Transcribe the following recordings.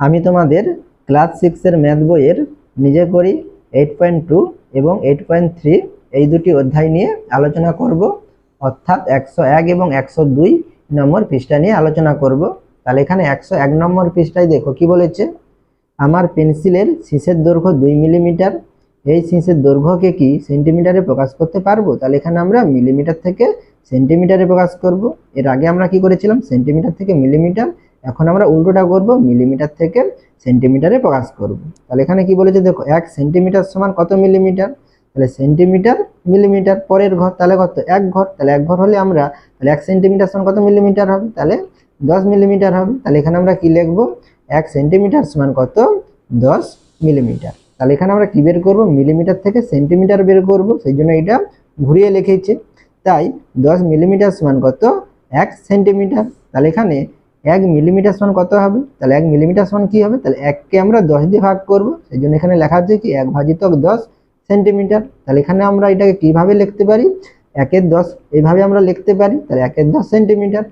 আমি তোমাদের ক্লাস সিক্সের ম্যাথ বইয়ের নিজে করি এইট পয়েন্ট টু এবং এইট পয়েন্ট থ্রি এই দুটি অধ্যায় নিয়ে আলোচনা করব। অর্থাৎ একশো এক এবং একশো দুই নম্বর পৃষ্ঠা নিয়ে আলোচনা করব। তাহলে এখানে একশো এক নম্বর পৃষ্ঠায় দেখো কি বলেছে? আমার পেন্সিলের শীষের দৈর্ঘ্য দুই মিলিমিটার এই শীষের দৈর্ঘ্যকে কি সেন্টিমিটারে প্রকাশ করতে পারব? তাহলে এখানে আমরা মিলিমিটার থেকে সেন্টিমিটারে প্রকাশ করব। এর আগে আমরা কি করেছিলাম? সেন্টিমিটার থেকে মিলিমিটার এখন আমরা উল্টোটা করব মিলিমিটার থেকে সেন্টিমিটারে প্রকাশ করব। তাহলে এখানে কি বলেছে দেখো, এক সেন্টিমিটার সমান কত মিলিমিটার তাহলে সেন্টিমিটার মিলিমিটার পরের ঘর, তাহলে কত? এক ঘর। তাহলে এক ঘর হলে আমরা, তাহলে এক সেন্টিমিটার সমান কত মিলিমিটার হবে? তাহলে দশ মিলিমিটার হবে। তাহলে এখানে আমরা কি লিখব? এক সেন্টিমিটার সমান কত? দশ মিলিমিটার তাহলে এখানে আমরা কি বের করব? মিলিমিটার থেকে সেন্টিমিটার বের করব। সেই জন্য এটা ঘুরিয়ে লিখেছে। তাই দশ মিলিমিটার সমান কত? এক সেন্টিমিটার তাহলে এখানে এক মিলিমিটার সমান কত হবে? তাহলে এক মিলিমিটার সমান কি হবে? তাহলে এককে আমরা দশ দিয়ে ভাগ করব। সেই জন্য এখানে লেখা আছে কি, এক ভাজিতক দশ সেন্টিমিটার তাহলে এখানে আমরা এটাকে কীভাবে লিখতে পারি? একের দশ এইভাবে আমরা লিখতে পারি। তাহলে একের দশ সেন্টিমিটার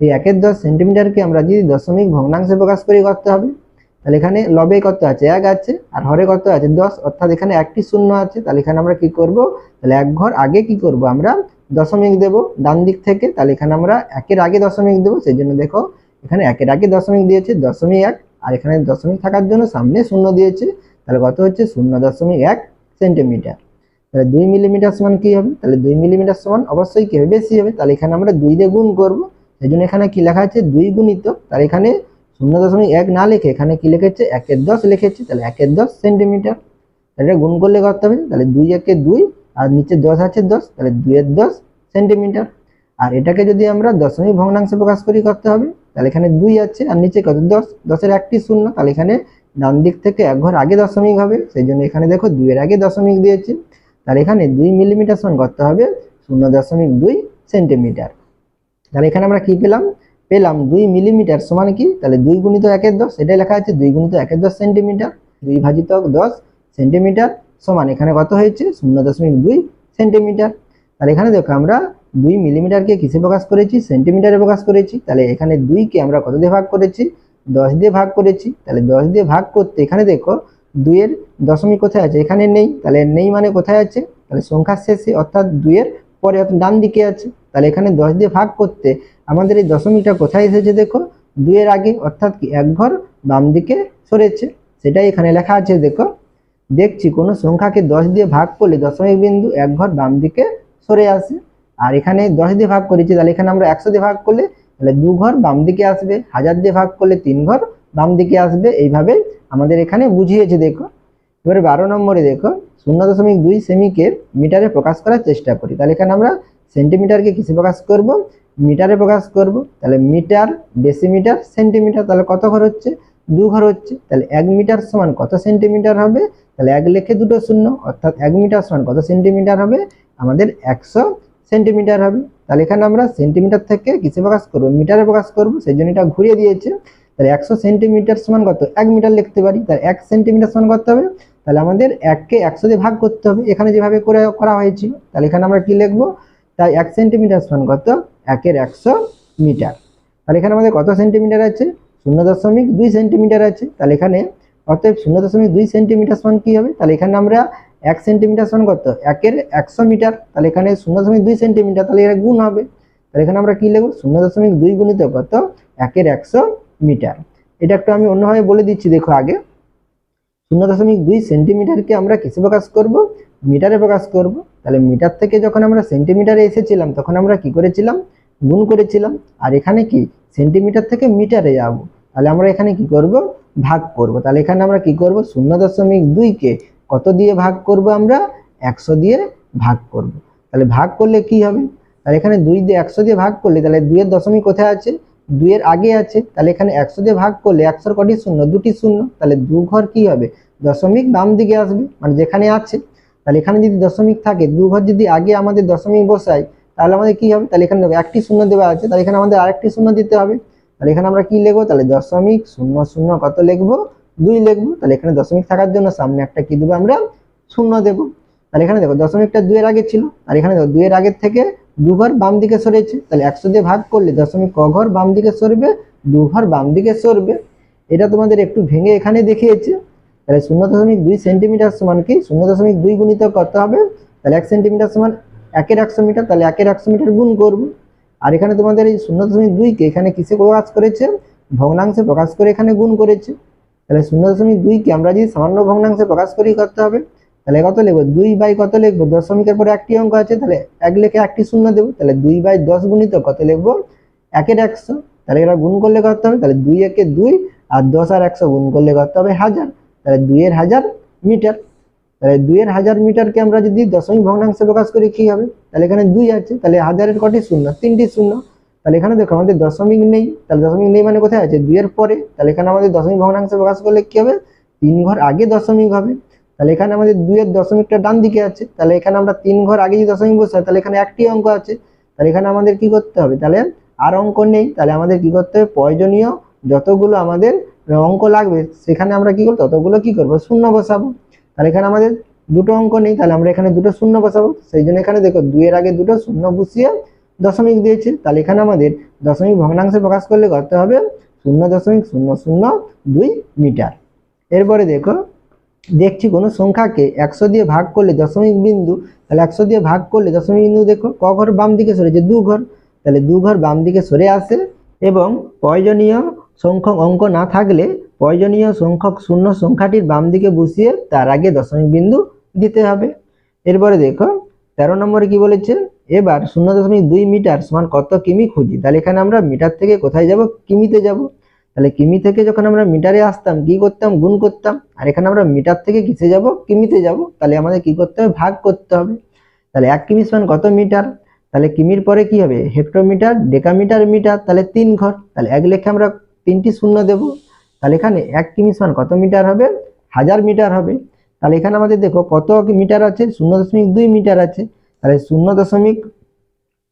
এই একের দশ সেন্টিমিটারকে আমরা যদি দশমিক ভগ্নাংশে প্রকাশ করি করতে হবে? তাহলে এখানে লবে কত আছে? এক আছে। আর হরে কত আছে? দশ। অর্থাৎ এখানে একটি শূন্য আছে। তাহলে এখানে আমরা কি করব? তাহলে এক ঘর আগে কি করব আমরা? দশমিক দেব। ডান দিক থেকে তাহলে এখানে আমরা একের আগে দশমিক দেবো। সেই জন্য দেখো এখানে একের আগে দশমিক দিয়েছে, দশমিক এক, আর এখানে দশমিক থাকার জন্য সামনে শূন্য দিয়েছে। তাহলে কত হচ্ছে? শূন্য দশমিক এক সেন্টিমিটার। তাহলে দুই মিলিমিটার সমান কী হবে? তাহলে দুই মিলিমিটার সমান অবশ্যই কী হবে? বেশি হবে। তাহলে এখানে আমরা দুই দিয়ে গুণ করব। সেই জন্য এখানে কী লেখা আছে? দুই গুণিত। তাহলে এখানে শূন্য দশমিক এক না লিখে এখানে কী লিখেছে? একের দশ লিখেছে। তাহলে একের দশ সেন্টিমিটার। এটা গুণ করলে করতে হবে? তাহলে দুই একে দুই, আর নিচে দশ আছে দশ, তাহলে দুইয়ের দশ সেন্টিমিটার। আর এটাকে যদি আমরা দশমিক ভগ্নাংশে প্রকাশ করি করতে হবে? তাহলে এখানে দুই আছে, আর নিচে কত? দশ। দশের একটি শূন্য, তাহলে এখানে ডান দিক থেকে এক ঘর আগে দশমিক হবে, সেই জন্য এখানে দেখো দুইয়ের আগে দশমিক দিয়েছে। তাহলে এখানে দুই মিলিমিটার সমান করতে হবে, শূন্য দশমিক দুই সেন্টিমিটার। তাহলে এখানে আমরা কি পেলাম? পেলাম দুই মিলিমিটার সমান কি? তাহলে দুই গুণিত একের দশ, এটাই লেখা আছে, দুই গুণিত একের দশ সেন্টিমিটার। দুই ভাজিত দশ সেন্টিমিটার সমান, এখানে কত হয়েছে? শূন্য দশমিক দুই সেন্টিমিটার। তাহলে এখানে দেখো আমরা দুই মিলিমিটারকে কিসে প্রকাশ করেছি? সেন্টিমিটারে প্রকাশ করেছি। তাহলে এখানে দুইকে আমরা কত দিয়ে ভাগ করেছি? দশ দিয়ে ভাগ করেছি। তাহলে দশ দিয়ে ভাগ করতে এখানে দেখো, দুইয়ের দশমিক কোথায় আছে? এখানে নেই। তাহলে নেই মানে কোথায় আছে? তাহলে সংখ্যার শেষে অর্থাৎ দুইয়ের পরে ডান দিকে আছে। তাহলে এখানে দশ দিয়ে ভাগ করতে আমাদের এই দশমিকটা কোথায় এসেছে দেখো? দুইয়ের আগে অর্থাৎ কি এক ঘর বাম দিকে সরেছে। সেটাই এখানে লেখা আছে দেখো। দেখছি কোনো সংখ্যাকে দশ দিয়ে ভাগ করলে দশমিক বিন্দু এক ঘর বাম দিকে সরে আসে। আর এখানে দশ দিয়ে ভাগ করেছি, তাহলে এখানে আমরা একশো দিয়ে ভাগ করলে তাহলে দু ঘর বাম দিকে আসবে, হাজার দিয়ে ভাগ করলে তিন ঘর বাম দিকে আসবে, এইভাবে আমাদের এখানে বুঝিয়েছে দেখো। এবারে বারো নম্বরে দেখো, শূন্য দশমিক দুই সেমিকে মিটারে প্রকাশ করার চেষ্টা করি। তাহলে এখানে আমরা সেন্টিমিটারকে কিসে প্রকাশ করব? মিটারে প্রকাশ করব। তাহলে মিটার, ডেসিমিটার, সেন্টিমিটার, তাহলে কত ঘর হচ্ছে? দু ঘর হচ্ছে। তাহলে এক মিটার সমান কত সেন্টিমিটার হবে? তাহলে এক লেখে দুটো শূন্য, অর্থাৎ এক মিটার সমান কত সেন্টিমিটার হবে? আমাদের একশো সেন্টিমিটার হবে। তাহলে এখানে আমরা সেন্টিমিটার থেকে কিসে প্রকাশ করব? মিটারে প্রকাশ করব। সেই জন্য এটা ঘুরিয়ে দিয়েছে। তাহলে একশো সেন্টিমিটার সমান কত? এক মিটার লিখতে পারি। তাহলে এক সেন্টিমিটার সমান করতে হবে। তাহলে আমাদের এককে একশো দিয়ে ভাগ করতে হবে। এখানে যেভাবে করে করা হয়েছিল। তাহলে এখানে আমরা কি লিখব? তাই এক সেন্টিমিটার সমান কত? একের একশো মিটার। তাহলে এখানে আমাদের কত সেন্টিমিটার আছে? শূন্য দশমিক দুই সেন্টিমিটার আছে। তাহলে এখানে অতএব শূন্য দশমিক দুই সেন্টিমিটার সমান কী হবে? তাহলে এখানে আমরা এক সেন্টিমিটার সমান কত? একের একশো মিটার তাহলে এখানে শূন্য দশমিক দুই সেন্টিমিটার তাহলে এটা গুণ হবে। তাহলে এখানে আমরা কী লিখব? শূন্য দশমিক দুই গুণিত কত? একের একশো মিটার এটা একটু আমি অন্যভাবে বলে দিচ্ছি, দেখো আগে। শূন্য দশমিক দুই সেন্টিমিটারকে আমরা কিসে প্রকাশ করব? মিটারে প্রকাশ করব। তাহলে মিটার থেকে যখন আমরা সেন্টিমিটারে এসেছিলাম, তখন আমরা কি করেছিলাম? গুণ করেছিলাম। আর এখানে কি? সেন্টিমিটার থেকে মিটারে যাব। তাহলে আমরা এখানে কি করব? ভাগ করব। তাহলে এখানে আমরা কি করব? শূন্য দশমিক দুইকে কত দিয়ে ভাগ করব আমরা? একশো দিয়ে ভাগ করব। তাহলে ভাগ করলে কি হবে? তাহলে এখানে দুই দিয়ে একশো দিয়ে ভাগ করলে তাহলে দুইয়ের দশমিক কোথায় আছে? দুইয়ের আগে আছে। তাহলে এখানে একশো দিয়ে ভাগ করলে একশোর কটি শূন্য? দুটি শূন্য। তাহলে দু ঘর কি হবে? দশমিক বাম দিকে আসবে মানে যেখানে আছে। তাহলে এখানে যদি দশমিক থাকে দু ঘর যদি আগে আমাদের দশমিক বসাই, তাহলে আমাদের কি হবে? তাহলে এখানে একটি শূন্য দেওয়া আছে। তাহলে এখানে আমাদের আরেকটি শূন্য দিতে হবে। তাহলে এখানে আমরা কি লিখব? তাহলে দশমিক শূন্য শূন্য কত লিখব? দুই লিখব, তাহলে এখানে দশমিক থাকার জন্য সামনে একটা কি দেবো আমরা? শূন্য দেবো। তাহলে এখানে দেখো, দশমিকটা দুইয়ের আগে ছিল, আর এখানে দেখো, দুইয়ের আগের থেকে দু ঘর বাম দিকে সরেছে। তাহলে একশো দিয়ে ভাগ করলে দশমিক ক ঘর বাম দিকে সরবে, দু ঘর বাম দিকে সরবে। এটা তোমাদের একটু ভেঙে এখানে দেখিয়েছে। তাহলে শূন্য দশমিক দুই সেন্টিমিটার সমান কি? শূন্য দশমিক দুই গুণিত কত হবে। তাহলে এক সেন্টিমিটার সমান একের একশো মিটার, তাহলে একের একশো মিটার গুণ করব। আর এখানে তোমাদের এই শূন্য দশমিক দুইকে এখানে কিসে প্রকাশ করেছে? ভগ্নাংশে প্রকাশ করে এখানে গুণ করেছে। তাহলে শূন্য দশমিক দুইকে আমরা যদি সামান্য ভগ্নাংশে প্রকাশ করি করতে হবে, তাহলে কত লিখব? দুই বাই কত লিখব? দশমিকের পরে একটি অঙ্ক আছে, তাহলে এক লেখে একটি শূন্য দেবো, তাহলে দুই বাই দশ গুণিত কত লিখব? একের একশো। তাহলে এটা গুণ করলে করতে হবে, তাহলে দুই একে দুই আর দশ আর একশো গুণ করলে করতে হবে হাজার। তাহলে দুইয়ের হাজার মিটার। তাহলে দুইয়ের হাজার মিটারকে আমরা যদি দশমিক ভগ্নাংশে প্রকাশ করি, কি হবে? তাহলে এখানে দুই আছে, তাহলে হাজারের কটি শূন্য? তিনটি শূন্য। তাহলে এখানে দেখো আমাদের দশমিক নেই, তাহলে দশমিক নেই মানে কোথায় আছে? দুইয়ের পরে, তাহলে এখানে আমাদের দশমিক ভগ্নাংশে প্রকাশ করলে কি হবে? তিন ঘর আগে দশমিক হবে। তাহলে এখানে আমাদের দুইয়ের দশমিকটা ডান দিকে আছে, তাহলে এখানে আমরা তিন ঘর আগে যদি দশমিক বসাই তাহলে এখানে একটি অঙ্ক আছে। তাহলে এখানে আমাদের কি করতে হবে? তাহলে আর অঙ্ক নেই, তাহলে আমাদের কি করতে হবে? প্রয়োজনীয় যতগুলো আমাদের অঙ্ক লাগবে, সেখানে আমরা কি করব? ততগুলো কি করব? শূন্য বসাবো। তাহলে এখানে আমাদের দুটো অঙ্ক নেই, তাহলে আমরা এখানে দুটো শূন্য বসাবো। সেই জন্য এখানে দেখো দুইয়ের আগে দুটো শূন্য বসিয়ে দশমিক দিয়েছে, তাহলে এখানে আমাদের দশমিক ভগ্নাংশে প্রকাশ করলে করতে হবে? শূন্য দশমিক শূন্য শূন্য দুই মিটার। এরপরে দেখো, দেখছি কোনো সংখ্যাকে একশো দিয়ে ভাগ করলে দশমিক বিন্দু, তাহলে একশো দিয়ে ভাগ করলে দশমিক বিন্দু দেখো, ক ঘর বাম দিকে সরেছে দু ঘর, তাহলে দু ঘর বাম দিকে সরে আসে এবং প্রয়োজনীয় সংখ্যক অঙ্ক না থাকলে প্রয়োজনীয় সংখ্যক শূন্য সংখ্যাটির বাম দিকে বসিয়ে তার আগে দশমিক বিন্দু দিতে হবে। এরপরে দেখো, তেরো নম্বরে কি বলেছে? এবার শূন্য দশমিক দুই মিটার সমান কত কিমি খুঁজি? তাহলে এখানে আমরা মিটার থেকে কোথায় যাব? কিমিতে যাব। তাহলে কিমি থেকে যখন আমরা মিটারে আসতাম, কি করতাম? গুণ করতাম। আর এখানে আমরা মিটার থেকে কিসে যাব? কিমিতে যাব। তাহলে আমাদের কি করতে হবে? ভাগ করতে হবে। তাহলে এক কিমি সমান কত মিটার? তাহলে কিমির পরে কি হবে? হেক্টোমিটার, ডেকামিটার মিটার, তাহলে তিন ঘর। তাহলে এক লেখে আমরা তিনটি শূন্য দেব। তাহলে এখানে এক কিমি সমান কত মিটার হবে? হাজার মিটার হবে। তাহলে এখানে আমাদের দেখো কত মিটার আছে? শূন্য দশমিক দুই মিটার আছে। তাহলে শূন্য দশমিক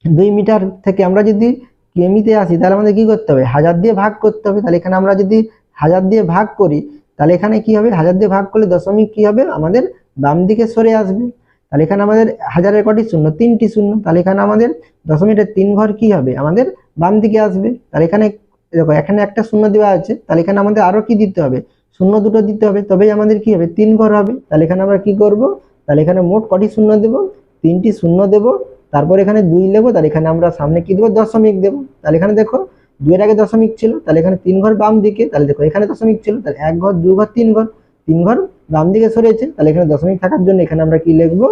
দুই মিটার থেকে আমরা যদি কিমিতে আসি, তাহলে আমাদের কি করতে হবে? হাজার দিয়ে ভাগ করতে হবে। তাহলে এখানে আমরা যদি হাজার দিয়ে ভাগ করি, তাহলে এখানে কি হবে? হাজার দিয়ে ভাগ করলে দশমিক কি হবে? আমাদের বাম দিকে সরে আসবে। তাহলে এখানে আমাদের হাজারের কটি শূন্য? তিনটি শূন্য। তাহলে এখানে আমাদের দশমিকের তিন ঘর কি হবে? আমাদের বাম দিকে আসবে। তাহলে এখানে দেখো, এখানে একটা শূন্য দেওয়া আছে। তাহলে এখানে আমাদের আরও কি দিতে হবে? শূন্য দুটো দিতে হবে। তবেই আমাদের কি হবে? তিন ঘর হবে। তাহলে এখানে আমরা কি করব? তাহলে এখানে মোট কটি শূন্য দেব? তিনটি শূন্য দেব, তারপর এখানে দুই নেব তাহলে এখানে আমরা সামনে কি দেবো? দশমিক দেবো। তাহলে এখানে দেখো, দুইয়ের আগে দশমিক ছিল, তাহলে এখানে তিন ঘর বাম দিকে, তাহলে দেখো এখানে দশমিক ছিল, তাহলে এক ঘর দু ঘর, তিন ঘর তিন ঘর বাম দিকে সরেছে, তাহলে এখানে দশমিক থাকার জন্য এখানে আমরা কি লিখব?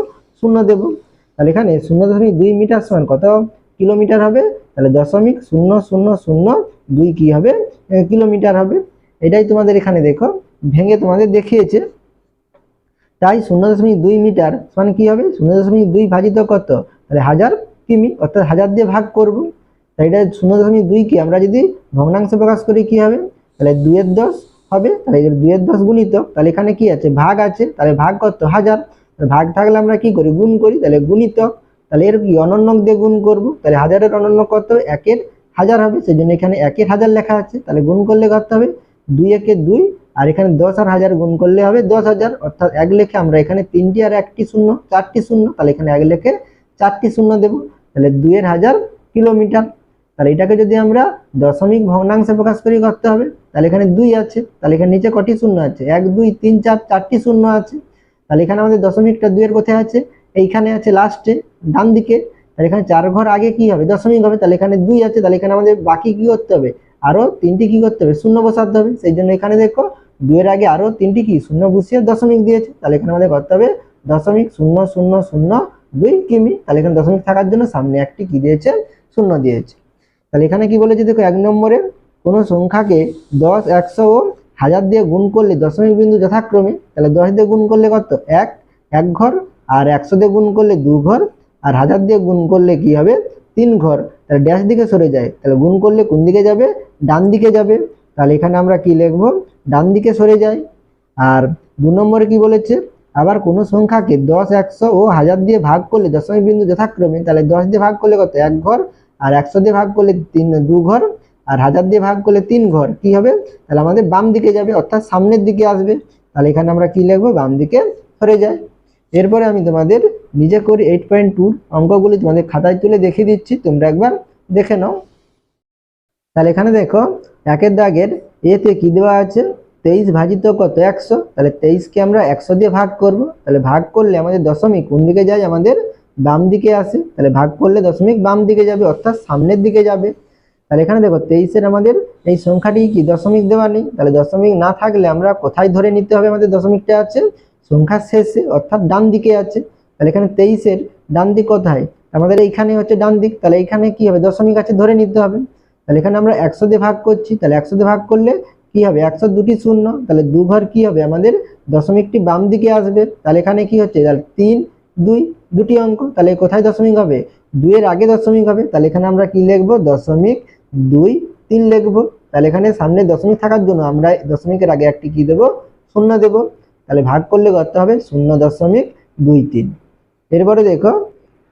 শূন্য দেবো। তাহলে এখানে শূন্য দশমিক দুই মিটার সমান কত? কিলোমিটার হবে? তাহলে দশমিক শূন্য শূন্য শূন্য, দুই কি হবে? কিলোমিটার হবে। এটাই তোমাদের এখানে দেখো, ভেঙে তোমাদের দেখিয়েছে। তাই শূন্য দশমিক দুই মিটার সমান কি হবে? শূন্য দশমিক দুই ভাজিত কত? তাহলে হাজার কিমি, অর্থাৎ হাজার দিয়ে ভাগ করব। তাই এটা শূন্য দশমিক দুইকে আমরা যদি ভগ্নাংশে প্রকাশ করি, কি হবে? তাহলে দুইয়ের দশ হবে। তাহলে এর দুইয়ের দশ গুণিত, তাহলে এখানে কি আছে? ভাগ আছে। তাহলে ভাগ কত? হাজার। ভাগ থাকলে আমরা কি করি? গুণ করি। তাহলে গুণিতক তাহলে এর কি? অনন্যক দিয়ে গুণ করব। তাহলে হাজারের অনন্য কত একের হাজার হবে। সেই জন্য এখানে একের হাজার লেখা আছে। তাহলে গুণ করলে করতে হবে? দুই একে দুই, আর এখানে দশ আর হাজার গুণ করলে হবে দশ হাজার, অর্থাৎ এক লেখে আমরা এখানে তিনটি আর একটি শূন্য, চারটি শূন্য, তাহলে এখানে এক লেখে চারটি শূন্য দেবো, তাহলে দুইয়ের হাজার কিলোমিটার। তাহলে এটাকে যদি আমরা দশমিক ভগ্নাংশে প্রকাশ করি করতে হবে? তাহলে এখানে দুই আছে, তাহলে এখানে নিচে কটি শূন্য আছে? এক, দুই, তিন, চার, চারটি শূন্য আছে। তাহলে এখানে আমাদের দশমিকটা দুইয়ের কোথায় আছে? এইখানে আছে লাস্টে ডান দিকে তাহলে এখানে চার ঘর আগে কি হবে? দশমিক হবে, তাহলে এখানে দুই আছে, তাহলে এখানে আমাদের বাকি কি করতে হবে? আরও তিনটি কি করতে হবে? শূন্য বসাতে হবে। সেই জন্য এখানে দেখো দুইয়ের আগে আরও তিনটি কি? শূন্য বসিয়ে দশমিক দিয়েছে। তাহলে এখানে আমাদের করতে হবে দশমিক শূন্য শূন্য শূন্য, দুই কিমি। তাহলে এখানে দশমিক থাকার জন্য সামনে একটি কি দিয়েছে? শূন্য দিয়েছে। তাহলে এখানে কি বলেছে দেখো, এক নম্বরে কোনো সংখ্যাকে দশ, একশো ও হাজার দিয়ে গুণ করলে দশমিক বিন্দু যথাক্রমে, তাহলে দশ দিয়ে গুণ করলে কত? এক এক ঘর। আর একশো দিয়ে গুণ করলে দু ঘর। আর হাজার দিয়ে গুণ করলে কি হবে? তিন ঘর। তাহলে ড্যাশ দিকে সরে যায়, তাহলে গুণ করলে কোন দিকে যাবে? ডান দিকে যাবে। তাহলে এখানে আমরা কি লিখব? ডান দিকে সরে যায়। আর দু নম্বরে কি বলেছে? আবার কোনো সংখ্যাকে দশ, একশো ও হাজার দিয়ে ভাগ করলে দশমিক বিন্দু যথাক্রমে, তাহলে দশ দিয়ে ভাগ করলে কত? এক ঘর। আর একশো দিয়ে ভাগ করলে তিন, দু ঘর। আর হাজার দিয়ে ভাগ করলে তিন ঘর। কি হবে? তাহলে আমাদের বাম দিকে যাবে, অর্থাৎ সামনের দিকে আসবে। তাহলে এখানে আমরা কি লিখব? বাম দিকে সরে যায়। এরপরে আমি তোমাদের নিজে করে এইট পয়েন্ট টুর অঙ্কগুলি তোমাদের খাতায় তুলে দেখিয়ে দিচ্ছি, তোমরা একবার দেখে নাও। তাহলে এখানে দেখো, একের দাগের এতে কি দেওয়া আছে? তেইশ ভাজিত কত? একশো। তাহলে তেইশকে আমরা একশো দিয়ে ভাগ করব। তাহলে ভাগ করলে আমাদের দশমিক কোন দিকে যায়? আমাদের বাম দিকে আসে। তাহলে ভাগ করলে দশমিক বাম দিকে যাবে, অর্থাৎ সামনের দিকে যাবে। তাহলে এখানে দেখো, তেইশের আমাদের এই সংখ্যাটি কি? দশমিক দেওয়া নেই। তাহলে দশমিক না থাকলে আমরা কোথায় ধরে নিতে হবে? আমাদের দশমিকটা আছে সংখ্যার শেষে, অর্থাৎ ডান দিকে আছে। তাহলে এখানে তেইশের ডান দিক কোথায়? আমাদের এইখানে হচ্ছে ডান দিক, তাহলে এখানে কি হবে? দশমিক আছে, ধরে নিতে হবে। তাহলে এখানে আমরা একশো দিয়ে ভাগ করছি, তাহলে একশো দিয়ে ভাগ করলে কি হবে? একশো দুটি শূন্য, তাহলে দু ঘর কি হবে? আমাদের দশমিকটি বাম দিকে আসবে। তাহলে এখানে কি হচ্ছে? তাহলে তিন, দুই, দুটি অঙ্ক, তাহলে কোথায় দশমিক হবে? দুইয়ের আগে দশমিক হবে। তাহলে এখানে আমরা কি লিখব? দশমিক দুই, তিন লিখব। তাহলে এখানে সামনে দশমিক থাকার জন্য আমরা দশমিকের আগে একটি কি দেবো? শূন্য দেবো। তাহলে ভাগ করলে করতে হবে? শূন্য দশমিক দুই তিন। এরপরে দেখো,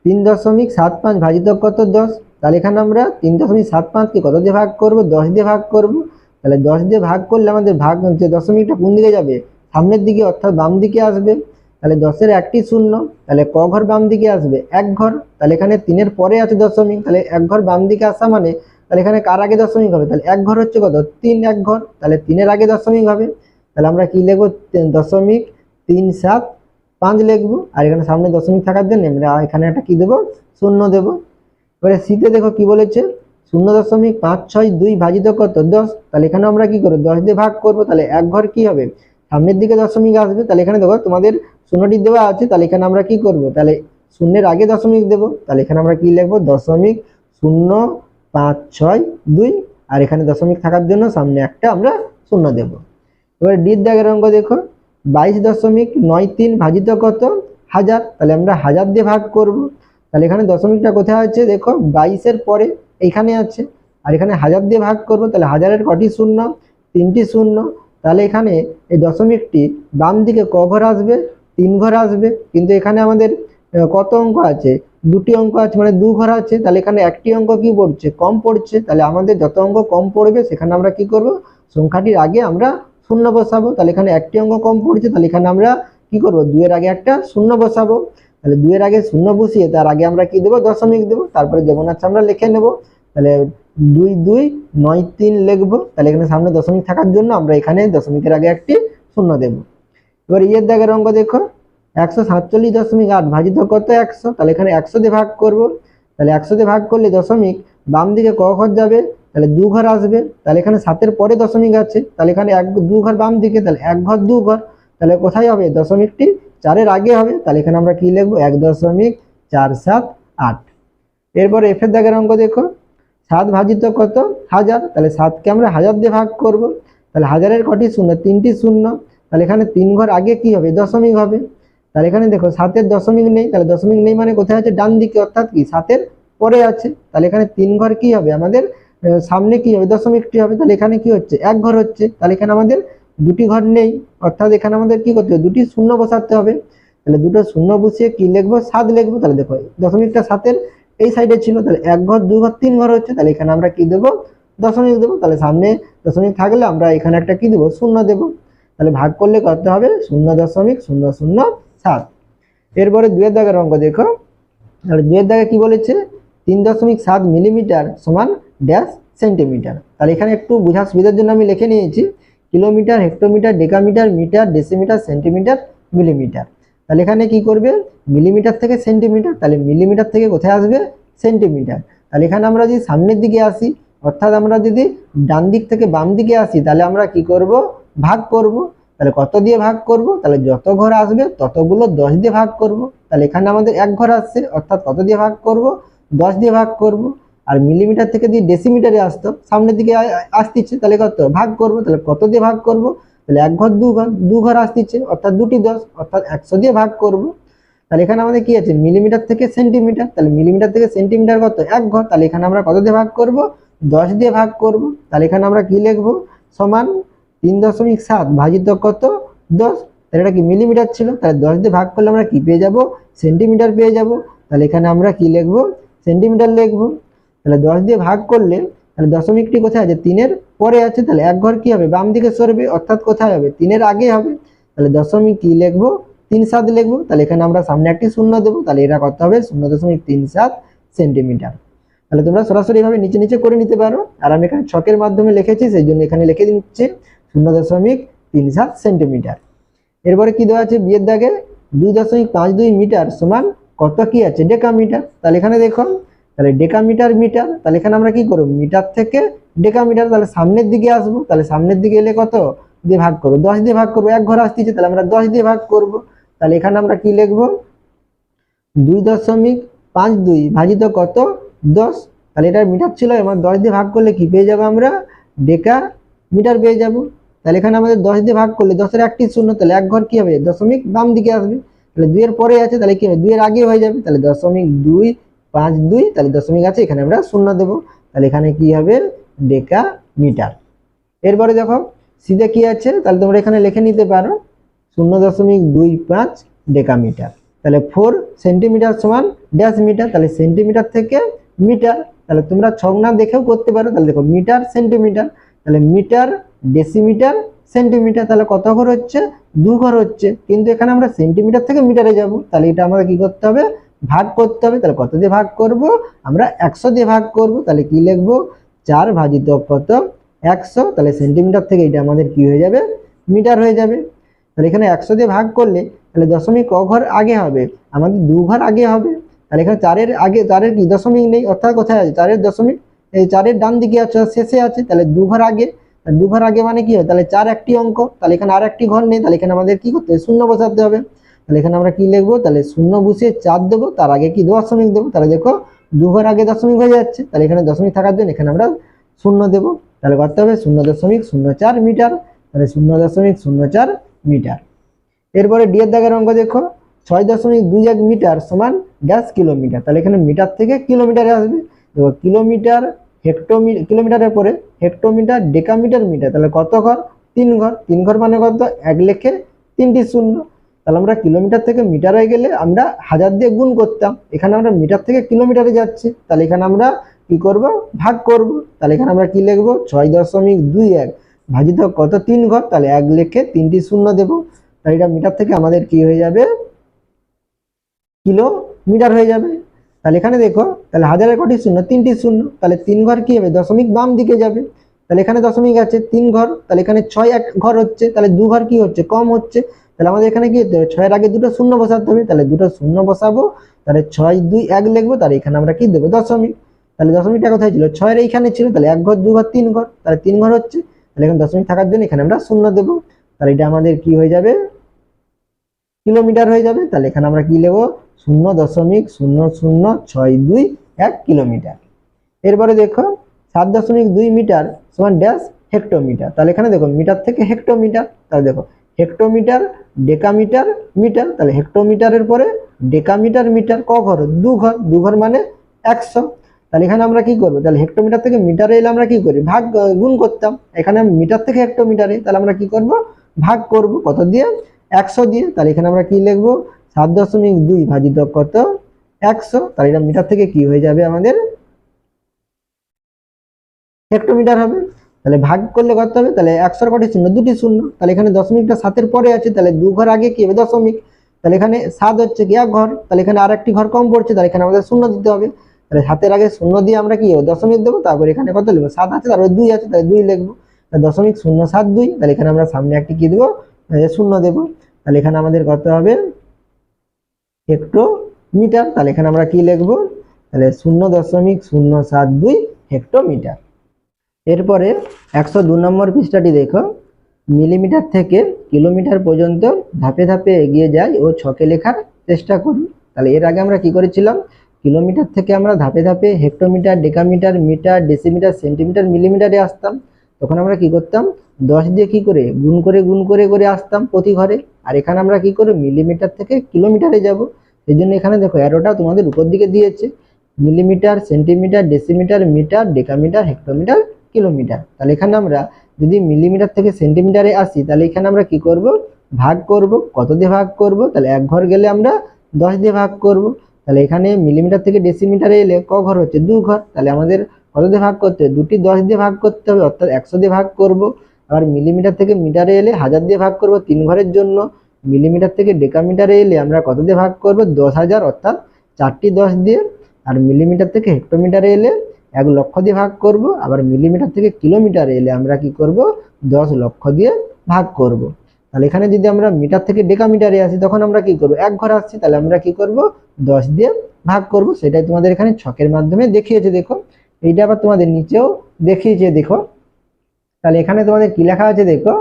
তিন দশমিক সাত পাঁচ ভাজিত কত দশ? তাহলে এখানে আমরা তিন দশমিক সাত পাঁচকে কত দিয়ে ভাগ করব? দশ দিয়ে ভাগ করব। তাহলে দশ দিয়ে ভাগ করলে আমাদের ভাগ যে দশমিকটা কোন দিকে যাবে? সামনের দিকে, অর্থাৎ বাম দিকে আসবে। তাহলে দশের একটি শূন্য, তাহলে ক ঘর বাম দিকে আসবে? এক ঘর। তাহলে এখানে তিনের পরে আছে দশমিক, তাহলে এক ঘর বাম দিকে আসা মানে তাহলে এখানে কার আগে দশমিক হবে? তাহলে এক ঘর হচ্ছে কত? তিন এক ঘর। তাহলে তিনের আগে দশমিক হবে। তাহলে আমরা কি লিখব? দশমিক তিন সাত পাঁচ লিখব, আর এখানে সামনে দশমিক থাকার জন্য আমরা এখানে একটা কি দেবো? শূন্য দেবো। এবারে শীতে দেখো কি বলেছে? শূন্য দশমিক পাঁচ ছয় দুই ভাজিত কত? দশ। তাহলে এখানে আমরা কি করব? দশ দিয়ে ভাগ করব, তাহলে এক ঘর কি হবে? সামনের দিকে দশমিক আসবে, তাহলে এখানে দেখো তোমাদের শূন্যটি দেওয়া আছে, তাহলে এখানে আমরা কি করব? তাহলে শূন্যের আগে দশমিক দেবো, তাহলে এখানে আমরা কি লিখব? দশমিক শূন্য পাঁচ ছয় দুই, আর এখানে দশমিক থাকার জন্য সামনে একটা আমরা শূন্য দেবো। এবার ডির দাগের অঙ্ক দেখো। বাইশ দশমিক নয় তিন ভাজিত কত? হাজার। তাহলে আমরা হাজার দিয়ে ভাগ করব। তাহলে এখানে দশমিকটা কোথায় আছে? দেখো, বাইশের পরে এইখানে আছে। আর এখানে হাজার দিয়ে ভাগ করব, তাহলে হাজারের কটি শূন্য? তিনটি শূন্য। তাহলে এখানে এই দশমিকটি বাম দিকে ক ঘর আসবে? তিন ঘর আসবে। কিন্তু এখানে আমাদের কত অঙ্ক আছে? দুটি অঙ্ক আছে মানে দু ঘর আছে। তাহলে এখানে একটি অঙ্ক কি পড়ছে? কম পড়ছে। তাহলে আমাদের যত অঙ্ক কম পড়বে, সেখানে আমরা কি করব? সংখ্যাটির আগে আমরা শূন্য বসাবো, তাহলে এখানে একটি অঙ্ক কম পড়ছে, তাহলে এখানে আমরা কি করব? দুয়ের আগে একটা শূন্য বসাবো। তাহলে দুইয়ের আগে শূন্য বসিয়ে তার আগে আমরা কি দেবো? দশমিক দেবো। তারপরে যেমন আছে আমরা লিখে নেব। তাহলে দুই দুই, নয়, তিন লিখব। তাহলে এখানে সামনে দশমিক থাকার জন্য আমরা এখানে দশমিকের আগে একটি শূন্য দেব। এবার ইয়ের দাগের অঙ্ক দেখো। একশো সাতচল্লিশ দশমিক আট ভাজিত কত একশো? তাহলে এখানে একশো দিয়ে ভাগ করব। তাহলে একশো দিয়ে ভাগ করলে দশমিক বাম দিকে ক ঘর যাবে? তাহলে দু ঘর আসবে, তাহলে এখানে সাতের পরে দশমিক আছে, তাহলে এখানে এক দু ঘর বাম দিকে, তাহলে এক ঘর দু ঘর, তাহলে কোথায় হবে? দশমিকটি চারের আগে হবে, তাহলে এখানে আমরা কি লিখব? এক দশমিক চার সাত আট। এরপর এফের দাগের অঙ্ক দেখো, সাত ভাজিত কত? হাজার, তাহলে সাতকে আমরা হাজার দিয়ে ভাগ করব, তাহলে হাজারের কটি শূন্য? তিনটি শূন্য। তাহলে এখানে তিন ঘর আগে কি হবে? দশমিক হবে। তাহলে এখানে দেখো, সাতের দশমিক নেই, তাহলে দশমিক নেই মানে কোথায় আছে? ডান দিকে অর্থাৎ কি? সাতের পরে আছে। তাহলে এখানে তিন ঘর কি হবে? আমাদের সামনে কি হবে? দশমিকটি হবে? তাহলে এখানে কি হচ্ছে? এক ঘর হচ্ছে। তাহলে এখানে আমাদের দুটি ঘর নেই। অর্থাৎ এখানে আমাদের কি করতে হবে? দুটি শূন্য বসাতে হবে। তাহলে দুটো শূন্য বসিয়ে কি লিখব? সাত লিখব। তাহলে দেখো দশমিকটা সাতের এই সাইডে ছিল। তাহলে এক ঘর, দু ঘর, তিন ঘর হচ্ছে। তাহলে এখানে আমরা কি দেবো? দশমিক দেবো। তাহলে সামনে দশমিক থাকলে আমরা এখানে একটা কি দেবো? শূন্য দেবো। তাহলে ভাগ করলে করতে হবে? শূন্য দশমিক, শূন্য শূন্য, সাত। এরপরে দুয়ের দাগের অঙ্ক দেখো। তাহলে দুয়ের দাগে কি বলেছে? তিন দশমিক সাত মিলিমিটার সমান ড্যাশ সেন্টিমিটার। তাহলে এখানে একটু বোঝার সুবিধার জন্য আমি লিখে নিয়েছি, kilometre, hectometre, decametre, metre, decimetre, centimetre, millimetre. তাহলে এখানে কি করবে? মিলিমিটার থেকে সেন্টিমিটার, তাহলে মিলিমিটার থেকে কোথায় আসবে? সেন্টিমিটার। তাহলে এখানে আমরা যদি সামনের দিকে আসি, অর্থাৎ আমরা যদি ডান দিক থেকে বাম দিকে আসি, তাহলে আমরা কি করব? ভাগ করব। তাহলে কত দিয়ে ভাগ করব? তাহলে যত ঘর আসবে, ততগুলো দশ দিয়ে ভাগ করব। তাহলে এখানে আমাদের এক ঘর আসছে, অর্থাৎ কত দিয়ে ভাগ করব? দশ দিয়ে ভাগ করব, আর মিলিমিটার থেকে যদি ডেসিমিটারে আসতো সামনের দিকে আ- আ- আসতিচ্ছে তাহলে কত? ভাগ করব, তাহলে কত দিয়ে ভাগ করব? তাহলে এক ঘর, দু ঘর দু ঘর আসতিচ্ছে অর্থাৎ দুটি দশ, অর্থাৎ একশো দিয়ে ভাগ করব। তাহলে এখানে আমাদের কি আছে? মিলিমিটার থেকে সেন্টিমিটার তাহলে মিলিমিটার থেকে সেন্টিমিটার কত? এক ঘর, তাহলে এখানে আমরা কত দিয়ে ভাগ করব? দশ দিয়ে ভাগ করব। তাহলে এখানে আমরা কি লিখব? সমান তিন দশমিক সাত ভাজিত কত? দশ। তাহলে এটা কি মিলিমিটার ছিল? তাহলে দশ দিয়ে ভাগ করলে আমরা কি পেয়ে যাব? সেন্টিমিটার পেয়ে যাব। তাহলে এখানে আমরা কি লিখব? সেন্টিমিটার লিখব, তাহলে দশ দিয়ে ভাগ করলে, তাহলে দশমিকটি কোথায় আছে? তিনের পরে আছে, তাহলে এক ঘর কি হবে? বাম দিকে সরবে, অর্থাৎ কোথায় হবে? তিনের আগে হবে। তাহলে দশমিক কি লিখব? তিন সাত লিখব। তাহলে এখানে আমরা সামনে একটি শূন্য দেবো। তাহলে এটা কত হবে শূন্য দশমিক তিন সাত সেন্টিমিটার তাহলে তোমরা সরাসরি ভাবে নিচে নিচে করে নিতে পারো। আর আমি এখানে ছকের মাধ্যমে লিখেছি, সেই জন্য এখানে লিখে দিচ্ছি শূন্য দশমিক তিন সাত সেন্টিমিটার এরপরে কি দেওয়া আছে? বিয়ের দাগে দুই দশমিক পাঁচ দুই মিটার সমান কত কি আছে? ডেকামিটার। তাহলে এখানে দেখুন তাহলে ডেকামিটার মিটার, তাহলে এখানে আমরা কি করব? মিটার থেকে ডেকামিটার, তাহলে সামনের দিকে আসব। তাহলে সামনের দিকে এলে কত? দিয়ে ভাগ করব। দশ দিয়ে ভাগ করব। এক ঘর আসতেছে, তাহলে আমরা দশ দিয়ে ভাগ করব। তাহলে এখানে আমরা কি লিখব? দুই দশমিক পাঁচ দুই ভাজিত কত? দশ। তাহলে এটা মিটার ছিল আমার দশ দিয়ে ভাগ করলে কি পেয়ে যাব আমরা? ডেকা মিটার পেয়ে যাব। তাহলে এখানে আমাদের দশ দিয়ে ভাগ করলে দশের একটি শূন্য, তাহলে এক ঘর কি হবে? দশমিক বাম দিকে আসবে। তাহলে দুইয়ের পরে আছে, তাহলে কি দুইয়ের আগে হয়ে যাবে, তাহলে দশমিক দুই, পাঁচ দুই, তাহলে দশমিক আছে, এখানে আমরা শূন্য দেবো। তাহলে এখানে কি হবে? ডেকা মিটার এরপরে দেখো সিধে কি আছে? তাহলে তোমরা এখানে লিখে নিতে পারো, শূন্য দশমিক দুই পাঁচ ডেকা মিটার তাহলে ফোর সেন্টিমিটার সমান ড্যাশ মিটার তাহলে সেন্টিমিটার থেকে মিটার। তাহলে তোমরা ছক না দেখেও করতে পারো, তাহলে দেখো মিটার সেন্টিমিটার, তাহলে মিটার ডেসিমিটার সেন্টিমিটার, তাহলে কত ঘর হচ্ছে? দু ঘর হচ্ছে। কিন্তু এখানে আমরা সেন্টিমিটার থেকে মিটারে যাব। তাহলে এটা আমাদের কি করতে হবে? ভাগ করতে হবে। তাহলে কত দিয়ে ভাগ করব? আমরা একশো দিয়ে ভাগ করব। তাহলে কি লিখব? চার ভাজিত কত? একশো। তাহলে সেন্টিমিটার থেকে এটা আমাদের কি হয়ে যাবে? মিটার হয়ে যাবে। তাহলে এখানে একশো দিয়ে ভাগ করলে তাহলে দশমিক ক ঘর আগে হবে। আমাদের দু ঘর আগে হবে। তাহলে এখানে চারের আগে, চারের কি? দশমিক নেই। অর্থাৎ কোথায় আছে? চারের দশমিক, এই চারের ডান দিকে আছে, শেষে আছে। তাহলে দু ঘর আগে। আর দু আগে মানে কি হয়? তাহলে চার একটি অঙ্ক, তাহলে এখানে আর একটি ঘর নেই, তাহলে এখানে আমাদের কি করতে হবে? শূন্য বসাতে হবে। তাহলে এখানে আমরা কি লিখব? তাহলে শূন্য বসিয়ে চার দেবো, তার আগে কি দশমিক দেবো? তাহলে দেখো দু ঘর আগে দশমিক হয়ে যাচ্ছে, তাহলে এখানে দশমিক থাকার জন্য এখানে আমরা শূন্য দেবো। তাহলে করতে হবে শূন্য দশমিক, শূন্য চার মিটার, তাহলে শূন্য দশমিক, শূন্য চার মিটার। এরপরে ডি এর দাগের অঙ্ক দেখো, ছয় দশমিক দুই এক মিটার সমান ড্যাশ কিলোমিটার। তাহলে এখানে মিটার থেকে কিলোমিটারে আসবে। দেখো কিলোমিটার হেক্টোমি, কিলোমিটারের পরে হেক্টোমিটার ডেকামিটার মিটার তাহলে কত ঘর? তিন ঘর। তিন ঘর মানে কত? এক লেখে তিনটি শূন্য। তাহলে আমরা কিলোমিটার থেকে মিটারে গেলে আমরা হাজার দিয়ে গুণ করতাম। এখানে আমরা মিটার থেকে কিলোমিটারে যাচ্ছি। তাহলে এখানে আমরা কি করব? ভাগ করব। তাহলে এখানে আমরা কি লিখব? ছয় দশমিক দুই এক। ভাজিত কত? তিন ঘর। তাহলে এক লেখে তিনটি শূন্য দেবো। তাহলে এটা মিটার থেকে আমাদের কি হয়ে যাবে? কিলোমিটার হয়ে যাবে। তাহলে এখানে দেখো, তাহলে হাজারের কটি শূন্য, তিনটি শূন্য, তাহলে তিন ঘর কি হবে? দশমিক বাম দিকে যাবে। তাহলে এখানে দশমিক আছে, তিন ঘর, তাহলে এখানে ছয় এক ঘর হচ্ছে, তাহলে দু ঘর কি হচ্ছে? কম হচ্ছে। তাহলে আমাদের এখানে কি হতে ছয়ের আগে দুটো শূন্য বসাতে হবে, তাহলে দুটো শূন্য বসাবো, তাহলে ছয়, দুই, এক লিখব, তাহলে এখানে আমরা কি দেবো? দশমিক। তাহলে দশমিকটা কোথায় ছিল? ছয়ের এইখানে ছিল, তাহলে এক ঘর, দু ঘর, তিন ঘর, তাহলে তিন ঘর হচ্ছে। তাহলে এখানে দশমিক থাকার জন্য এখানে আমরা শূন্য দেবো। তাহলে এটা আমাদের কি হয়ে যাবে? কিলোমিটার হয়ে যাবে। তাহলে এখানে আমরা কি নেব শূন্য দশমিক শূন্য শূন্য ছয় দুই এক কিলোমিটার। এরপরে দেখো, সাত দশমিক দুই মিটার সমান ড্যাশ হেক্টোমিটার। তাহলে এখানে দেখো মিটার থেকে হেক্টোমিটার, তাহলে দেখো, হেক্টোমিটার, ডেকামিটার, মিটার, তাহলে হেক্টোমিটারের পরে ডেকামিটার, মিটার, ক ঘর? দু ঘর। দু ঘর মানে একশো। তাহলে এখানে আমরা কি করব? তাহলে হেক্টোমিটার থেকে মিটারে এলে আমরা কি করি? ভাগ, গুণ করতাম। এখানে মিটার থেকে হেক্টোমিটারে, তাহলে আমরা কি করব? ভাগ করব। কত দিয়ে? একশো দিয়ে। তাহলে এখানে আমরা কি লিখব? সাত দশমিক দুই ভাজিত কত? একশো। তাহলে এটা মিটার থেকে কি হয়ে যাবে আমাদের? হেক্টোমিটার হবে। তাহলে ভাগ করলে কত হবে? তাহলে একশোর কটি শূন্য, দুটি শূন্য। তাহলে এখানে দশমিকটা সাতের পরে আছে। তাহলে দু ঘর আগে কি হবে? দশমিক। তাহলে এখানে সাত হচ্ছে কি? এক ঘর। তাহলে এখানে আর একটি ঘর কম পড়ছে। তাহলে এখানে আমাদের শূন্য দিতে হবে। তাহলে সাতের আগে শূন্য দিয়ে আমরা কি? দশমিক দেবো। তারপরে এখানে কত লিখব? সাত আছে। তারপরে দুই আছে। তাহলে দুই লিখব। দশমিক শূন্য সাত দুই। তাহলে এখানে আমরা সামনে একটি কি দেবো? শূন্য দেবো। তাহলে এখানে আমাদের কত হবে? Hectometre. তাহলে এখানে আমরা কি লিখব? তাহলে শূন্য দশমিক শূন্য সাত দুই হেক্টোমিটার এরপরে একশো দু নম্বর পৃষ্ঠাটি দেখো। মিলিমিটার থেকে কিলোমিটার পর্যন্ত ধাপে ধাপে এগিয়ে যাই ও ছকে লেখার চেষ্টা করি। তাহলে এর আগে আমরা কি করেছিলাম? কিলোমিটার থেকে আমরা ধাপে ধাপে hectometre, decametre, metre, decimetre, centimetre, মিলিমিটারে আসতাম। তখন আমরা কি করতাম? দশ দিয়ে কি করে? গুণ করে গুণ করে করে আসতাম প্রতি ঘরে। আর এখানে আমরা কি করে? মিলিমিটার থেকে কিলোমিটারে যাব। সেই জন্য এখানে দেখো অ্যারোটা তোমাদের উপর দিকে দিয়েছে। Millimetre centimetre decimetre metre decametre hectometre kilometre তাহলে এখানে আমরা যদি মিলিমিটার থেকে সেন্টিমিটারে আসি, তাহলে এখানে আমরা কি করব? ভাগ করব। কত দিয়ে ভাগ করব? তাহলে এক ঘর গেলে আমরা দশ দিয়ে ভাগ করব। তাহলে এখানে মিলিমিটার থেকে ডেসিমিটারে এলে ক ঘর হচ্ছে? দু ঘর। তাহলে আমাদের কত দিয়ে ভাগ করতে হবে? দুটি দশ দিয়ে ভাগ করতে হবে, অর্থাৎ একশো দিয়ে ভাগ করব। আবার মিলিমিটার থেকে মিটারে এলে হাজার দিয়ে ভাগ করব তিন ঘরের জন্য। মিলিমিটার থেকে ডেকামিটারে এলে আমরা কত দিয়ে ভাগ করব? দশ হাজার, অর্থাৎ চারটি দশ দিয়ে। আর মিলিমিটার থেকে হেক্টোমিটারে এলে এক লক্ষ দিয়ে ভাগ করব। আবার মিলিমিটার থেকে কিলোমিটারে এলে আমরা কি করব? দশ লক্ষ দিয়ে ভাগ করব। তাহলে এখানে যদি আমরা মিটার থেকে ডেকামিটারে আসি, তখন আমরা কি করব? এক ঘর আসছি, তাহলে আমরা কি করব? দশ দিয়ে ভাগ করব। সেটাই তোমাদের এখানে ছকের মাধ্যমে দেখিয়েছে, দেখো। এইটা আবার তোমাদের নিচেও দেখিয়েছে, দেখো। তাহলে এখানে তোমাদের কি লেখা আছে, দেখো?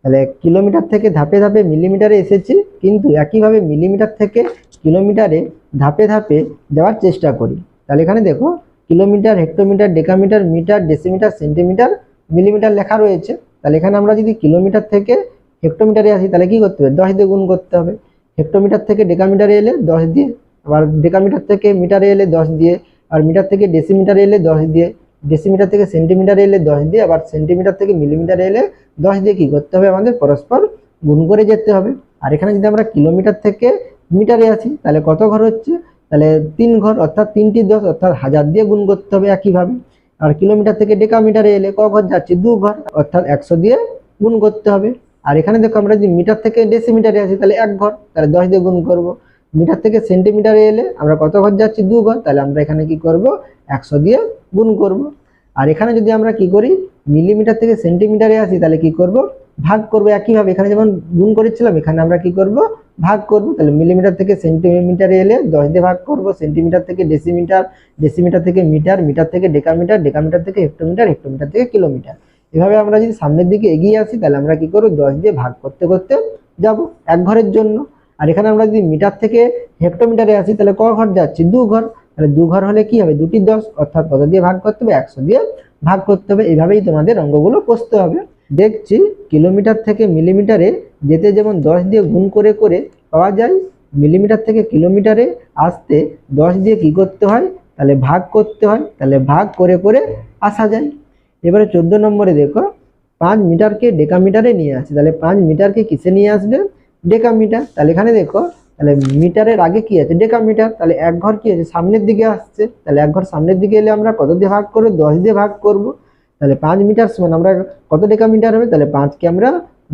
তাহলে কিলোমিটার থেকে ধাপে ধাপে মিলিমিটারে এসেছি, কিন্তু একইভাবে মিলিমিটার থেকে কিলোমিটারে ধাপে ধাপে যাওয়ার চেষ্টা করি। তাহলে এখানে দেখো, kilometre, hectometre, decametre, metre, decimetre, centimetre, millimetre লেখা রয়েছে। তাহলে এখানে আমরা যদি কিলোমিটার থেকে হেক্টোমিটারে আসি, তাহলে কি করতে হবে? দশ দিয়ে গুণ করতে হবে। হেক্টোমিটার থেকে ডেকামিটারে এলে দশ দিয়ে, আবার ডেকামিটার থেকে মিটারে এলে দশ দিয়ে আর মিটার থেকে ডেসিমিটারে এলে দশ দিয়ে ডেসিমিটার থেকে সেন্টিমিটার এলে দশ দিয়ে, আবার সেন্টিমিটার থেকে মিলিমিটার এলে দশ দিয়ে কি করতে হবে? আমাদের পরস্পর গুণ করে যেতে হবে। আর এখানে যদি আমরা কিলোমিটার থেকে মিটারে আছি, তাহলে কত ঘর হচ্ছে? তাহলে তিন ঘর অর্থাৎ তিনটি দশ অর্থাৎ হাজার দিয়ে গুণ করতে হবে একইভাবে। আর কিলোমিটার থেকে ডেকামিটারে এলে ক ঘর যাচ্ছে? দু ঘর অর্থাৎ একশো দিয়ে গুণ করতে হবে। আর এখানে দেখো আমরা যদি মিটার থেকে ডেসিমিটারে আছি, তাহলে এক ঘর, তাহলে দশ দিয়ে গুণ করব। মিটার থেকে সেন্টিমিটারে এলে আমরা কত ঘর যাচ্ছি? দু ঘর। তাহলে আমরা এখানে কি করব? একশো দিয়ে গুণ করব। আর এখানে যদি আমরা কি করি? মিলিমিটার থেকে সেন্টিমিটারে আসি, তাহলে কি করব? ভাগ করব একইভাবে। এখানে যেমন গুণ করেছিলাম, এখানে আমরা কি করব? ভাগ করব। তাহলে মিলিমিটার থেকে সেন্টিমিটারে এলে দশ দিয়ে ভাগ করব। সেন্টিমিটার থেকে ডেসিমিটার ডেসিমিটার থেকে মিটার মিটার থেকে ডেকামিটার ডেকামিটার থেকে হেক্টোমিটার হেক্টোমিটার থেকে কিলোমিটার। এভাবে আমরা যদি সামনের দিকে এগিয়ে আসি, তাহলে আমরা কি করব? দশ দিয়ে ভাগ করতে করতে যাব এক ঘরের জন্য। আর এখানে আমরা যদি মিটার থেকে হেক্টোমিটারে আসি, তাহলে ক ঘর যাচ্ছি? দু ঘর। তাহলে দু ঘর হলে কি হবে? দুটি দশ, অর্থাৎ কত দিয়ে ভাগ করতে হবে? একশো দিয়ে ভাগ করতে হবে। এইভাবেই তোমাদের অঙ্কগুলো কষতে হবে। দেখছি কিলোমিটার থেকে মিলিমিটারে যেতে যেমন দশ দিয়ে গুণ করে করে পাওয়া যায়, মিলিমিটার থেকে কিলোমিটারে আসতে দশ দিয়ে কি করতে হয়? তাহলে ভাগ করতে হয়। তাহলে ভাগ করে করে আসা যায়। এবারে চোদ্দ নম্বরে দেখো, পাঁচ মিটারকে ডেকামিটারে নিয়ে আসে। তাহলে পাঁচ মিটারকে কিসে নিয়ে আসবে? ডেকামিটার, তাহলে এখানে দেখো, তাহলে মিটারের আগে কি আছে? ডেকামিটার, তাহলে এক ঘর কি আছে? সামনের দিকে আসছে, তাহলে এক ঘর সামনের দিকে এলে আমরা কত দিয়ে ভাগ করব? দশ দিয়ে ভাগ করব। তাহলে পাঁচ মিটার সমান, আমরা কত ডেকামিটার হবে? তাহলে পাঁচকে আমরা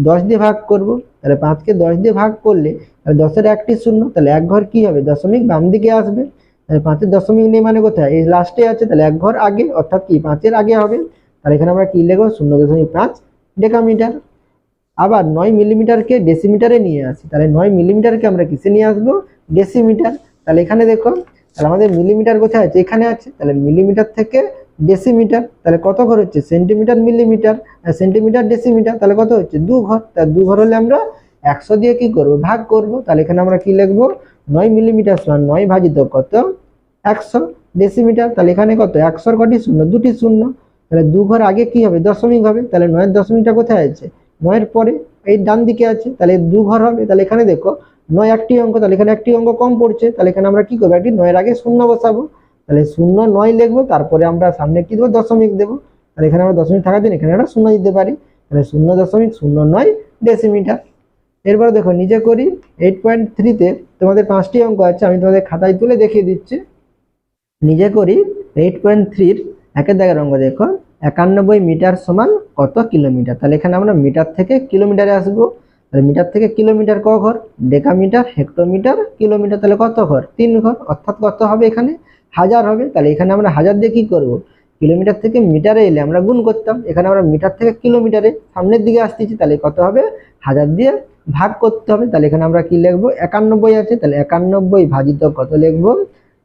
দশ দিয়ে ভাগ করব। তাহলে পাঁচকে দশ দিয়ে ভাগ করলে, তাহলে দশের একটি শূন্য, তাহলে এক ঘর কি হবে? দশমিক বাম দিকে আসবে। তাহলে পাঁচের দশমিক নেই মানে কোথায়? এই লাস্টে আছে, তাহলে এক ঘর আগে, অর্থাৎ কি পাঁচের আগে হবে? তাহলে এখানে আমরা কি লিখব? শূন্য দশমিক পাঁচ ডেকামিটার। আবার নয় মিলিমিটারকে ডেসিমিটারে নিয়ে আসি। তাহলে নয় মিলিমিটারকে আমরা কিসে নিয়ে আসব? ডেসিমিটার। তাহলে এখানে দেখো, তাহলে আমাদের মিলিমিটার কোথায় আছে? এখানে আছে। তাহলে মিলিমিটার থেকে ডেসিমিটার, তাহলে কত ঘর হচ্ছে? সেন্টিমিটার, মিলিমিটার সেন্টিমিটার, ডেসিমিটার, তাহলে কত হচ্ছে? দু ঘর। তাহলে দু ঘর হলে আমরা একশো দিয়ে কি করব? ভাগ করব। তাহলে এখানে আমরা কি লিখব? নয় মিলিমিটার সমান নয় ভাজিত কত? একশো ডেসিমিটার। তাহলে এখানে কত? একশোর কটি শূন্য, দুটি শূন্য। তাহলে দু ঘর আগে কি হবে? দশমিক হবে। তাহলে নয়ের দশমিকটা কোথায় আছে? নয়ের পরে এই ডান দিকে আছে, তাহলে দু ঘর হবে, তাহলে এখানে দেখো নয় একটি অঙ্ক, তাহলে এখানে একটি অঙ্ক কম পড়ছে, তাহলে এখানে আমরা কি করব? একটি নয়ের আগে শূন্য বসাবো, তাহলে শূন্য নয় লিখব, তারপরে আমরা সামনে কি দেবো? দশমিক দেবো, তাহলে এখানে আমরা দশমিক থাকার জন্য এখানে একটা শূন্য দিতে পারি, তাহলে শূন্য দশমিক, শূন্য নয় ডেসিমিটার এরপরে দেখো নিজে করি এইট পয়েন্ট থ্রিতে তোমাদের পাঁচটি অঙ্ক আছে, আমি তোমাদের খাতায় তুলে দেখিয়ে দিচ্ছি। নিজে করি এইট পয়েন্ট থ্রির একের দাগের অঙ্ক দেখো একানব্বই মিটার সমান কত কিলোমিটার? তাহলে এখানে আমরা মিটার থেকে কিলোমিটারে আসব। তাহলে মিটার থেকে কিলোমিটার ক ঘর? ডেকামিটার, হেক্টোমিটার, কিলোমিটার তাহলে কত ঘর? তিন ঘর। অর্থাৎ কত হবে এখানে? হাজার হবে। তাহলে এখানে আমরা হাজার দিয়ে কি করব? কিলোমিটার থেকে মিটারে এলে আমরা গুণ করতাম। এখানে আমরা মিটার থেকে কিলোমিটারে সামনের দিকে আসতেছি। তাহলে কত হবে? হাজার দিয়ে ভাগ করতে হবে। তাহলে এখানে আমরা কি লিখব? একানব্বই আছে। তাহলে একানব্বই ভাজিত কত লিখব?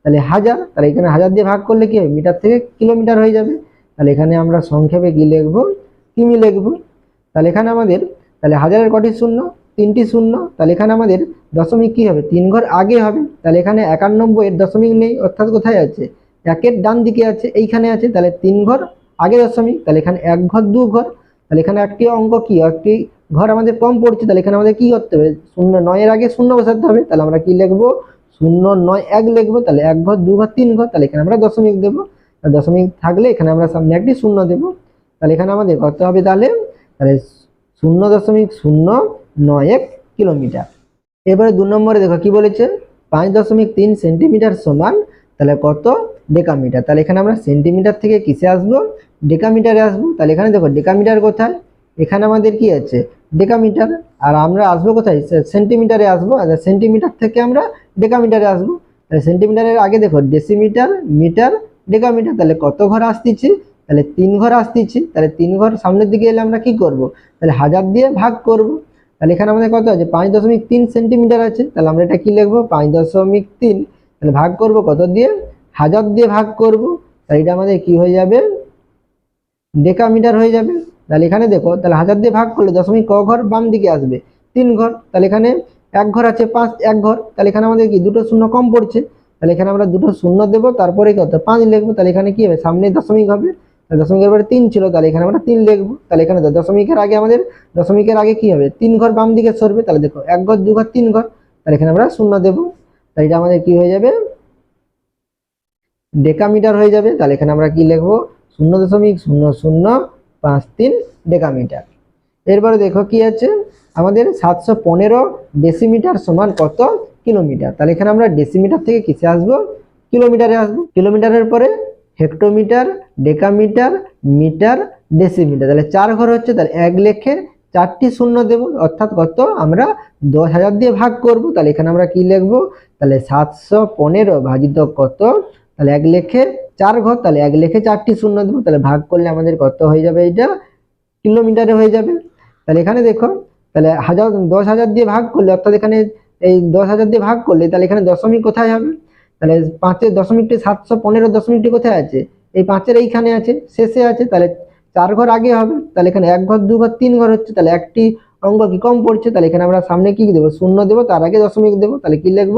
তাহলে হাজার। তাহলে এখানে হাজার দিয়ে ভাগ করলে কি হবে? মিটার থেকে কিলোমিটার হয়ে যাবে। তাহলে এখানে আমরা সংক্ষেপে কি লিখব? কিমি লিখব? তাহলে এখানে আমাদের, তাহলে হাজারের কটি শূন্য? তিনটি শূন্য? তাহলে এখানে আমাদের দশমিক কি হবে? তিন ঘর আগে হবে। তাহলে এখানে একানব্বই এর দশমিক নেই, অর্থাৎ কোথায় আছে? একের ডান দিকে আছে, এইখানে আছে। তাহলে তিন ঘর আগে দশমিক, তাহলে এখানে এক ঘর, দু ঘর। তাহলে এখানে একটি অঙ্ক কি? একটি ঘর আমাদের কম পড়ছে, তাহলে এখানে আমাদের কি করতে হবে? শূন্য নয়ের আগে শূন্য বসাতে হবে। তাহলে আমরা কি লিখব? শূন্য নয় এক লিখব। তাহলে এক ঘর, দু ঘর, তিন ঘর। তাহলে এখানে আমরা দশমিক দেবো। দশমিক থাকলে এখানে আমরা সামনে একটি শূন্য দেবো। তাহলে এখানে আমাদের কত হবে তাহলে তাহলে শূন্য দশমিক শূন্য নয় এক কিলোমিটার। এবারে দু নম্বরে দেখো কি বলেছে? পাঁচ দশমিক তিন সেন্টিমিটার সমান, তাহলে কত? ডেকামিটার। তাহলে এখানে আমরা সেন্টিমিটার থেকে কিসে আসব? ডেকামিটারে আসব। তাহলে এখানে দেখো ডেকামিটার কোথায়? এখানে আমাদের কি আছে? ডেকামিটার। আর আমরা আসব কোথায়? সেন্টিমিটারে আসব। আর সেন্টিমিটার থেকে আমরা ডেকামিটারে আসব। তাহলে সেন্টিমিটারের আগে দেখো ডেসিমিটার, মিটার ডেকামিটার তাহলে কত ঘর আসতেছি? তাহলে তিন ঘর আসতেছি। তাহলে তিন ঘর সামনের দিকে এলে আমরা কি করব? তাহলে হাজার দিয়ে ভাগ করব। তাহলে এখানে আমাদের কত আছে? পাঁচ দশমিক তিন সেন্টিমিটার আছে। তাহলে আমরা এটা কি লিখব? পাঁচ দশমিক তিন। তাহলে ভাগ করব কত দিয়ে? হাজার দিয়ে ভাগ করব। তাহলে এটা আমাদের কি হয়ে যাবে? ডেকামিটার হয়ে যাবে। তাহলে এখানে দেখো, তাহলে হাজার দিয়ে ভাগ করলে দশমিক ক ঘর বাম দিকে আসবে। তিন ঘর, তাহলে এখানে এক ঘর আছে, পাঁচ এক ঘর। তাহলে এখানে আমাদের কি? দুটো শূন্য কম পড়ছে। তাহলে এখানে আমরা দুটো শূন্য দেবো তারপরে কত? পাঁচ লিখব, তাহলে এখানে কি হবে? সামনে দশমিক হবে। দশমিকের পরে তিন ছিল, তাহলে এখানে আমরা তিন লিখব। তাহলে এখানে দশমিকের আগে আমাদের, দশমিকের আগে কি হবে? তিন ঘর বাম দিকে সরবে, তাহলে দেখো, এক ঘর, দু ঘর, তিন ঘর, তাহলে এখানে আমরা শূন্য দেবো। তাহলে এটা আমাদের কি হয়ে যাবে? ডেকামিটার হয়ে যাবে। তাহলে এখানে আমরা কি লিখব? শূন্য দশমিক, শূন্য শূন্য, পাঁচ, তিন ডেকামিটার। এরপরে দেখো কি আছে? আমাদের সাতশো পনেরো ডেসিমিটার সমান কত? কিলোমিটার। তাহলে এখানে আমরা ডেসিমিটার থেকে কিসে আসব? কিলোমিটারে আসব। কিলোমিটারের পরে হেক্টোমিটার ডেকামিটার মিটার ডেসিমিটার তাহলে চার ঘর হচ্ছে, তাহলে এক লেখে চারটি শূন্য দেব। অর্থাৎ কত? আমরা দশ হাজার দিয়ে ভাগ করব। তাহলে এখানে আমরা কি লিখব? তাহলে সাতশো পনেরো ভাজিত কত? তাহলে এক লেখে চার ঘর, তাহলে এক লেখে চারটি শূন্য দেবো। তাহলে ভাগ করলে আমাদের কত হয়ে যাবে এটা কিলোমিটারে হয়ে যাবে। তাহলে এখানে দেখো, তাহলে হাজার, দশ হাজার দিয়ে ভাগ করলে, অর্থাৎ এখানে এই দশ হাজার দিয়ে ভাগ করলে, তাহলে এখানে দশমিক কোথায় হবে? তাহলে পাঁচের দশমিকটি সাতশো পনেরো দশমিকটি কোথায় আছে? এই পাঁচের এইখানে আছে, শেষে আছে, তাহলে চার ঘর আগে হবে, তাহলে এখানে এক ঘর, দু ঘর, তিন ঘর হচ্ছে, তাহলে একটি অঙ্ক কি কম পড়ছে? তাহলে এখানে আমরা সামনে কি দেবো? শূন্য দেবো, তার আগে দশমিক দেবো, তাহলে কি লিখব?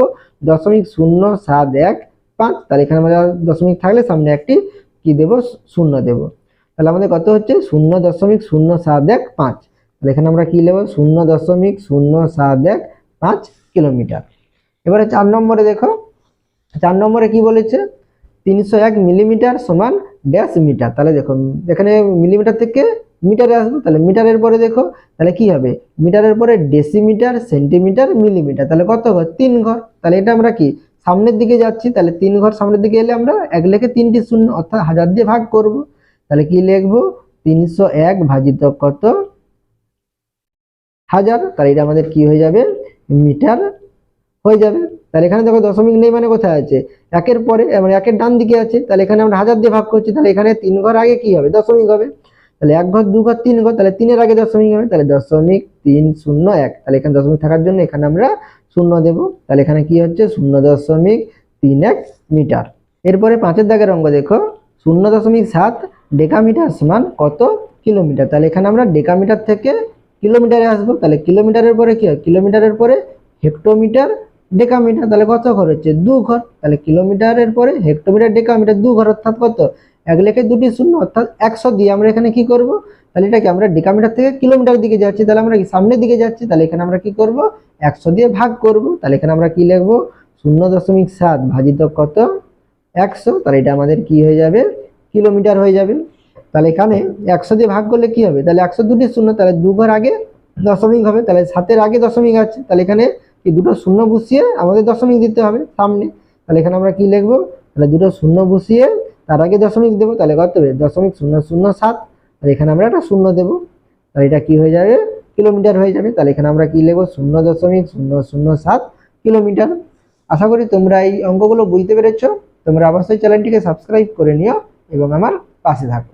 দশমিক শূন্য সাত এক পাঁচ, তাহলে এখানে আমরা দশমিক থাকলে সামনে একটি কি দেবো? শূন্য দেবো। তাহলে আমাদের কত হচ্ছে? শূন্য দশমিক শূন্য সাত এক পাঁচ। তাহলে এখানে আমরা কি নেব শূন্য দশমিক শূন্য সাত এক পাঁচ। কিলোমিটার। এবারে চার নম্বরে দেখো, চার নম্বরে কি বলেছে? তিনশো এক মিলিমিটার সমান ড্যাশ মিটার। তাহলে দেখো, এখানে মিলিমিটার থেকে মিটারে আসব, তাহলে মিটারের পরে দেখো, তাহলে কি হবে? মিটারের পরে ডেসিমিটার, সেন্টিমিটার, মিলিমিটার। তাহলে কত ঘর? তিন ঘর। তাহলে এটা আমরা কি? সামনের দিকে যাচ্ছি, তাহলে তিন ঘর সামনের দিকে এলে আমরা এক লেখে তিনটি শূন্য, অর্থাৎ হাজার দিয়ে ভাগ করব। তাহলে কি লিখব? তিনশো এক ভাজিত কত? হাজার। তাহলে এটা আমাদের কি হয়ে যাবে? মিটার হয়ে যাবে। তাহলে এখানে দেখো দশমিক নেই মানে কোথায় আছে? একের পরে মানে একের ডান দিকে আছে। তাহলে এখানে আমরা হাজার দিয়ে ভাগ করছি, তাহলে এখানে তিন ঘর আগে কি হবে? দশমিক হবে। তাহলে এক ঘর, দু ঘর, তিন ঘর, তাহলে তিনের আগে দশমিক হবে। তাহলে দশমিক তিন শূন্য এক। তাহলে এখানে দশমিক থাকার জন্য এখানে আমরা শূন্য দেব। তাহলে এখানে কি হচ্ছে? শূন্য দশমিক তিন এক মিটার। এরপরে পাঁচের দাগের অঙ্ক দেখো। শূন্য দশমিক সাত ডেকামিটার সমান কত কিলোমিটার? তাহলে এখানে আমরা ডেকামিটার থেকে কিলোমিটারে আসব, তাহলে কিলোমিটারের পরে কি হয়? কিলোমিটারের পরে হেক্টোমিটার ডেকামিটার তাহলে কত ঘর হচ্ছে? দু ঘর। তাহলে কিলোমিটারের পরে হেক্টোমিটার ডেকামিটার দু ঘর অর্থাৎ কত? এক লেখে দুটি শূন্য, অর্থাৎ একশো দিয়ে আমরা এখানে কি করব? তাহলে এটাকে আমরা ডেকামিটার থেকে কিলোমিটার দিকে যাচ্ছি, তাহলে আমরা কি সামনের দিকে যাচ্ছি? তাহলে এখানে আমরা কি করব? একশো দিয়ে ভাগ করব। তাহলে এখানে আমরা কি লিখব? শূন্য দশমিক সাত ভাজিত কত? একশো। তাহলে এটা আমাদের কি হয়ে যাবে? কিলোমিটার হয়ে যাবে। তাহলে এখানে একশো দিয়ে ভাগ করলে কি হবে? তাহলে একশো দুটি শূন্য, তাহলে দু ঘর আগে দশমিক হবে, তাহলে সাতের আগে দশমিক আছে। তাহলে এখানে এই দুটো শূন্য বসিয়ে আমাদের দশমিক দিতে হবে সামনে। তাহলে এখানে আমরা কি লিখব? তাহলে দুটো শূন্য বসিয়ে তার আগে দশমিক দেবো, তাহলে কত হবে? দশমিক শূন্য শূন্য সাত। তাহলে এখানে আমরা একটা শূন্য দেবো। তাহলে এটা কি হয়ে যাবে? কিলোমিটার হয়ে যাবে। তাহলে এখানে আমরা কি লিখব? শূন্য দশমিক, শূন্য শূন্য সাত কিলোমিটার। আশা করি তোমরা এই অঙ্কগুলো বুঝতে পেরেছ। তোমরা অবশ্যই চ্যানেলটিকে সাবস্ক্রাইব করে নিও এবং আমার পাশে থাকো।